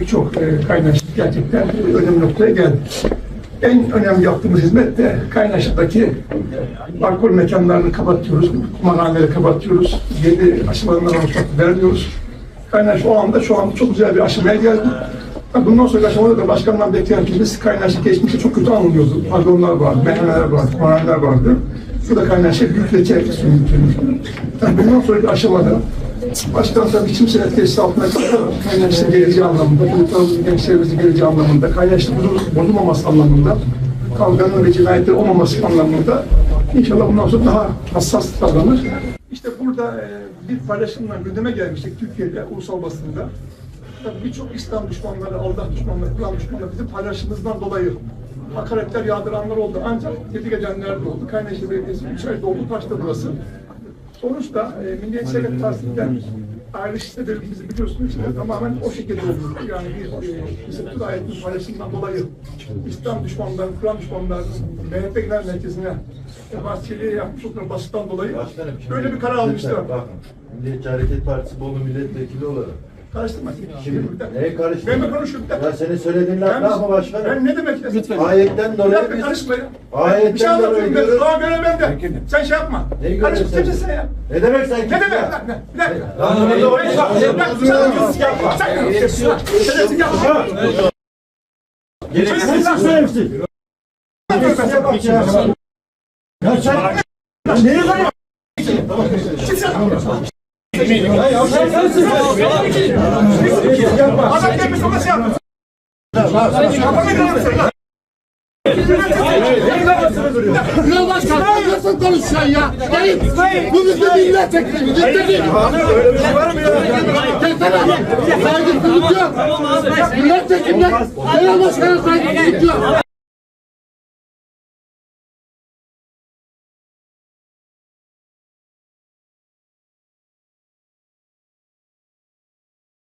Birçok e, kaynaşık gerçekten önemli noktaya geldi. En önemli yaptığımız hizmet de kaynaşıktaki alkol mekanlarını kapatıyoruz, kumarhaneleri kapatıyoruz, yeni aşılarından ruhsat vermiyoruz. Kaynaş o anda şu anda çok güzel bir aşamaya geldi. Bundan sonraki aşamada da başkandan beklentimiz kaynaşık geçmişte çok kötü anılıyordu. Pardonlar vardı, meyhaneler vardı, kumarhaneler vardı. Bu da kaynaşık büyükletecek yani bundan sonraki aşamada Başkan tabii kimse etkisi altına kalmadan kaynaşlı geleceği anlamında, çocuklarımızın gençlerimizin geleceği anlamında, kaynaşlı bozulmaması anlamında, kavganın ve cinayetlerin olmaması anlamında inşallah bundan sonra daha hassas davranır. İşte burada e, bir paylaşımla gündeme gelmiştik Türkiye'de, ulusal basında. Birçok İslam düşmanları, Allah düşmanları, Kur'an düşmanları bizim paylaşımımızdan dolayı hakaretler yağdıranlar oldu. Ancak tebrik edenler de oldu. Kaynaşlı Belediyesi 3 ay doldu, taştı burası. Sonuçta e, Milliyetçi Hareket Partisi'nden sebebimizi biliyorsunuz işte tamamen o şekilde oldu. Yani bir e, Hizmetli Ayet'in paylaşımından dolayı İslam düşmanları, Kur'an düşmanlarının MHP Genel Merkezi'ne e, Bahçeli'ye yapmış oldukları basından dolayı Başkanım, böyle bir karar almışlar. Bakın, Milliyetçi Hareket Partisi Bolu Milletvekili olarak. Karıştırma. Şimdi Bir dakika. neye karıştırma? Ben mi konuşuyorum? Bir dakika. Ya senin söylediğin laf ne ama başkanım? Ben ne demek? Lütfen. Ayetten Bir dolayı dakika biz... karışma ya. Ayetten bir şey anlatıyorum ben. dolayı Doğa göre bende. Sen şey yapma. Neyi Karışma. görüyorsun? Kimsin sen ya? Ne demek sen Ne demek? Bir dakika. Bir dakika. Lan orada oraya bak. Sen terbiyesizlik yapma. Sen terbiyesizlik yapma. Terbiyesizlik yapma. Gereksiz söylemişsin. Bak ya. Sen... Neye karışıyorsun? Sensin. Adam gelmiş ona şey yapma. Kafamı kırarım lan. Ya başkan nasıl konuşuyorsun ya? Hayır. Bu bizim milletvekili. Milletvekili. Öyle bir şey var mı ya? Saygısızlık yok. Milletvekili. Genel başkanı saygısızlık yok.